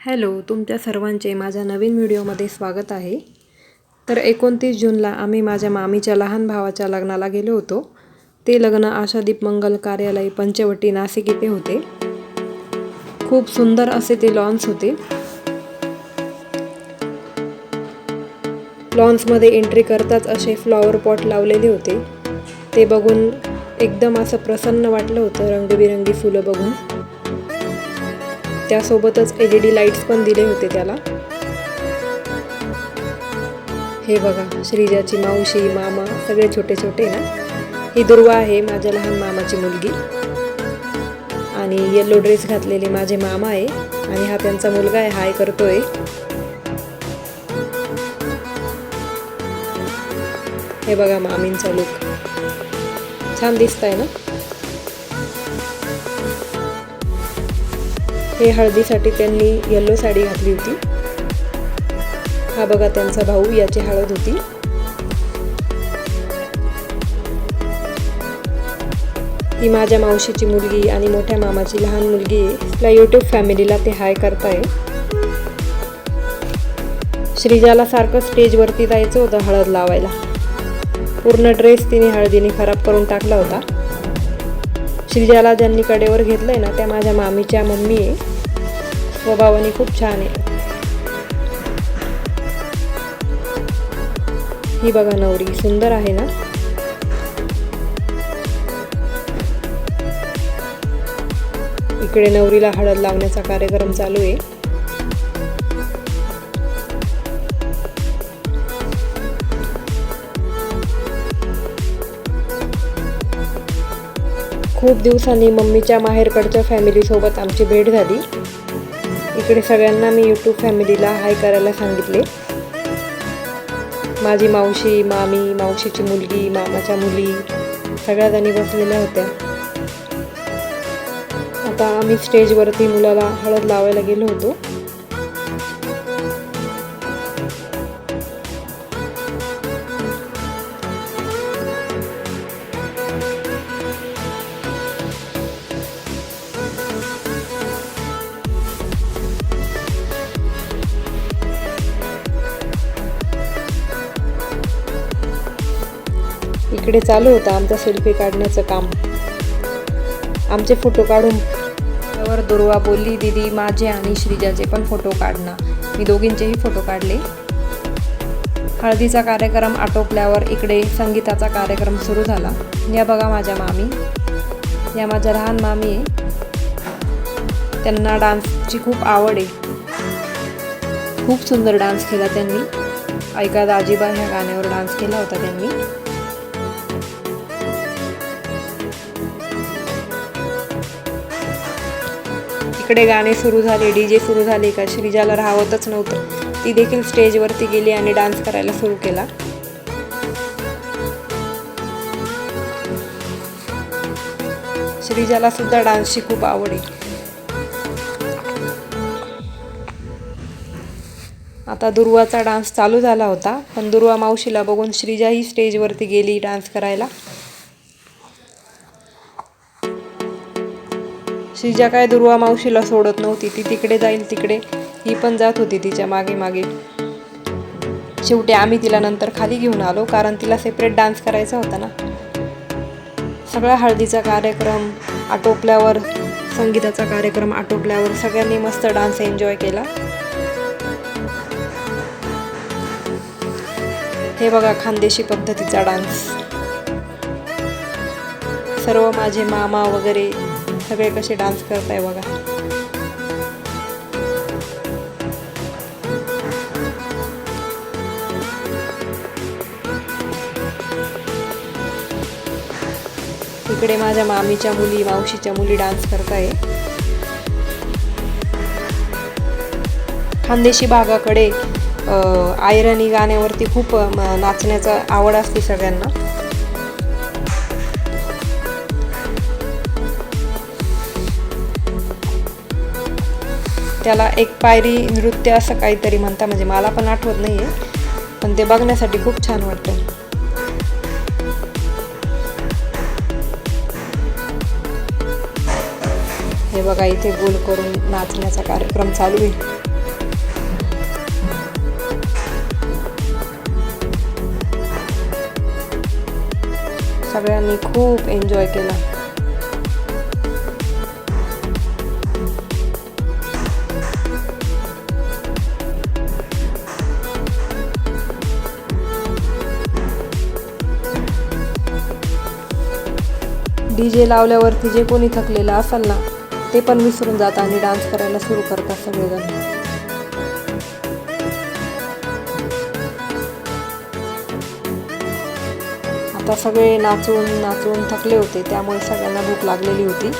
Hello तुमच्या सर्वांचे माझ्या नवीन व्हिडिओमध्ये स्वागत आहे. तर एकोणतीस जूनला आम्ही माझ्या मामीच्या लहान भावाच्या लग्नाला गेलो होतो. ते लग्न आशादीप मंगल कार्यालय पंचवटी नाशिक येथे होते. खूप सुंदर असे ते लॉन्स होते. लॉन्समध्ये एंट्री करताच असे फ्लॉवर पॉट लावलेले होते. ते बघून एकदम असं प्रसन्न वाटलं होतं रंगबिरंगी फुलं बघून. त्यासोबतच एल ई डी लाईट्स पण दिले होते त्याला. हे बघा श्रीजाची मावशी मामा सगळे छोटे छोटे ना. ही दुर्वा आहे माझ्या लहान मामाची मुलगी. आणि येल्लो ड्रेस घातलेले माझे मामा आहे. आणि हा त्यांचा मुलगा आहे हाय करतोय. हे बघा मामींचा लुक छान दिसत आहे ना? हे हळदीसाठी त्यांनी येल्लो साडी घातली होती. हा बघा त्यांचा भाऊ याची हळद होती. ही माझ्या मावशीची मुलगी आणि मोठ्या मामाची लहान मुलगी आहे. आपल्या यूट्यूब फॅमिलीला ते हाय करताय. श्रीजाला सारखं स्टेजवरती जायचं होतं हळद लावायला. पूर्ण ड्रेस तिने हळदीने खराब करून टाकला होता. श्रीजाला ज्यांनी कडेवर घेतलं आहे ना त्या माझ्या मामीच्या मम्मी आहे स्वभावाने खूप छान आहे. ही बघा नवरी सुंदर आहे ना? इकडे नवरीला हळद लावण्याचा कार्यक्रम चालू आहे. खूप दिवसांनी मम्मीच्या माहेरकडच्या फॅमिलीसोबत आमची भेट झाली. इकडे सगळ्यांना मी यूट्यूब फॅमिलीला हाय करायला सांगितले. माझी मावशी मामी मावशीची मुलगी मामाच्या मुली सगळ्या जणी बसलेल्या होत्या. आता आम्ही स्टेजवरती मुलाला हळद लावायला गेलो होतो. इकडे चालू होतं आमचं सेल्फी काढण्याचं काम. आमचे फोटो काढून त्यावर दुर्वा बोलली दिदी माझे आणि श्रीजाचे पण फोटो काढणार मी दोघींचेही फोटो काढले. हळदीचा कार्यक्रम आटोपल्यावर इकडे संगीताचा कार्यक्रम सुरू झाला. या बघा माझ्या मामी. या माझ्या लहान मामी आहे. त्यांना डान्सची खूप आवड आहे. खूप सुंदर डान्स केला त्यांनी. ऐका दाजीबा ह्या गाण्यावर डान्स केला होता त्यांनी. इकडे गाणे सुरू झाले डी जे सुरू झाले का? श्रीजाला राहवतच नव्हतं. ती देखील स्टेजवरती गेली आणि डान्स करायला सुरू केला. श्रीजाला सुद्धा डान्सची खूप आवड आहे. आता दुर्वाचा डान्स चालू झाला होता पण दुर्वा मावशीला बघून श्रीजा ही स्टेजवरती गेली डान्स करायला. श्रीजा काय दुर्वा मावशीला सोडत नव्हती ती तिकडे जाईल तिकडे. ही पण जात होती तिच्यामागे मागे. शेवटी आम्ही तिला नंतर खाली घेऊन आलो कारण तिला सेपरेट डान्स करायचा होता ना. सगळा हळदीचा कार्यक्रम आटोपल्यावर संगीताचा कार्यक्रम आटोपल्यावर सगळ्यांनी मस्त डान्स एन्जॉय केला. हे बघा खानदेशी पद्धतीचा डान्स सर्व माझे मामा वगैरे सगळे कसे डान्स करताय बघा. इकडे माझ्या मामीच्या मुली मावशीच्या मुली डान्स करताय. खानदेशी भागाकडे आयरणी गाण्यावरती खूप नाचण्याचा आवड असते सगळ्यांना. त्याला एक पायरी नृत्य असं काहीतरी म्हणता म्हणजे मला पण आठवत नाही आहे पण ते बघण्यासाठी खूप छान वाटतं. हे बघा इथे गोल करून नाचण्याचा कार्यक्रम चालू आहे. सगळ्यांनी खूप एन्जॉय केला. डी जे लावल्यावरती जे कोणी थकलेलं असाल ना ते पण विसरून जातं आणि डान्स करायला सुरू करतात सगळेजण. आता सगळे नाचून नाचून थकले होते त्यामुळे सगळ्यांना भूक लागलेली होती.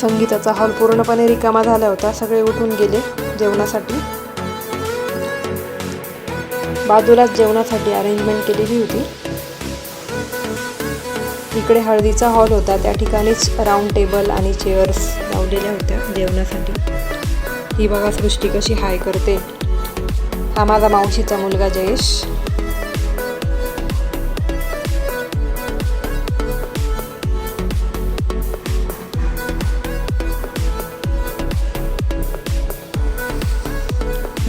संगीताचा हॉल पूर्णपणे रिकामा झाला होता सगळे उठून गेले जेवणासाठी. बाजूलाच जेवणासाठी अरेंजमेंट केलेली होती. इकडे हळदीचा हॉल होता. त्या ठिकाणीच राऊंड टेबल आणि चेअर्स लावलेल्या होत्या जेवणासाठी. ही बघा सृष्टी कशी हाय करते. हा माझा मावशीचा मुलगा जयेश.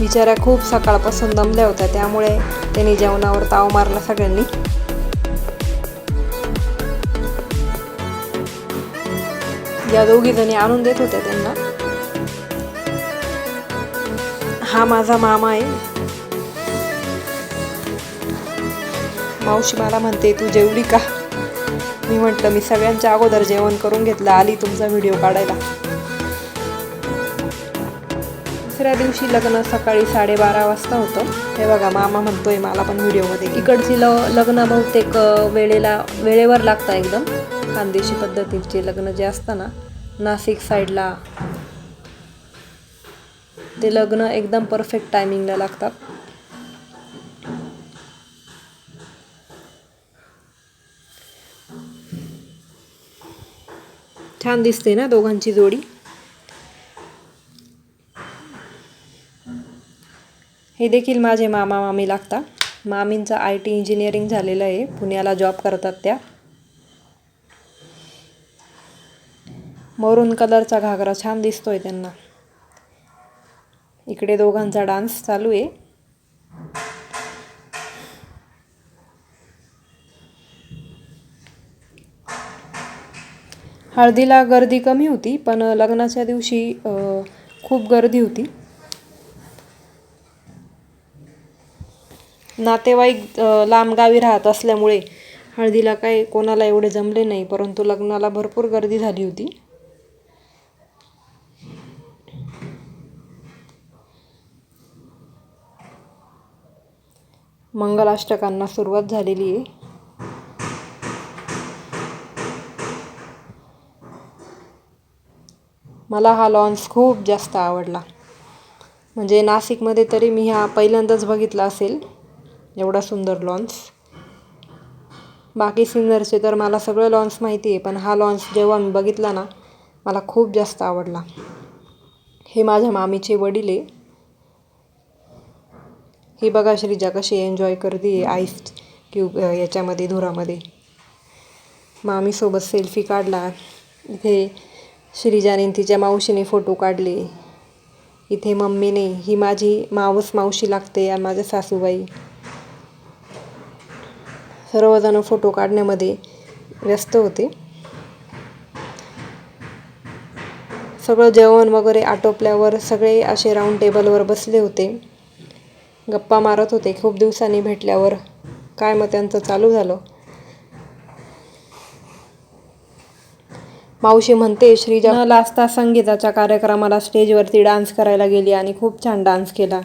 बिचाऱ्या खूप सकाळपासून दमल्या होत्या त्यामुळे त्यांनी जेवणावर ताव मारला सगळ्यांनी. या दोघी जणी आणून देत होत्या त्यांना. हा माझा मामा आहे. मावशी मला म्हणते तू जेवली का? मी म्हटलं मी सगळ्यांच्या अगोदर जेवण करून घेतलं आली तुमचा व्हिडिओ काढायला. दुसऱ्या दिवशी लग्न सकाळी साडेबारा वाजता होतं. हे बघा मामा म्हणतोय मला पण व्हिडिओमध्ये. इकडची ल लग्न बहुतेक वेळेला वेळेवर लागतं एकदम. खानदेशी पद्धतीचे लग्न जे असतं ना नाशिक साईडला ते लग्न एकदम परफेक्ट टायमिंगला लागतात. छान दिसते ना दोघांची जोडी? हे देखील माझे मामा मामी लागता मामींचं आय टी इंजिनिअरिंग झालेलं आहे. पुण्याला जॉब करतात त्या. मरून कलरचा घागरा छान दिसतोय त्यांना. इकडे दोघांचा डान्स चालू आहे. हळदीला गर्दी कमी होती पण लग्नाच्या दिवशी खूप गर्दी होती. नातेवाईक लांबगावी राहत असल्यामुळे हळदीला काही कोणाला एवढे जमले नाही परंतु लग्नाला भरपूर गर्दी झाली होती. मंगलाष्टकांना सुरुवात झालेली आहे. मला हा लॉन्स खूप जास्त आवडला. म्हणजे नाशिकमध्ये तरी मी हा पहिल्यांदाच बघितला असेल. एवढा सुंदर लॉन्स बाकी सिंगरचे तर मला सगळं लॉन्स माहिती आहे पण हा लॉन्स जेव्हा मी बघितला ना मला खूप जास्त आवडला. हे माझ्या मामीचे वडील आहे. ही बघा श्रीजा कशी एन्जॉय करते आईस क्यूब याच्यामध्ये धुरामध्ये. मामीसोबत सेल्फी काढला. इथे श्रीजाने तिच्या मावशीने फोटो काढले. इथे मम्मीने ही माझी मावस मावशी लागते आणि माझ्या सासूबाई. सर्वजण फोटो काढण्यामध्ये व्यस्त होते. सगळं जेवण वगैरे आटोपल्यावर सगळे असे राऊंड टेबलवर बसले होते. गप्पा मारत होते खूप दिवसांनी भेटल्यावर. काय मग त्यांचं चालू झालं? मावशी म्हणते श्रीजा लास्ता संगीताच्या कार्यक्रमाला स्टेजवरती डान्स करायला गेली आणि खूप छान डान्स केला.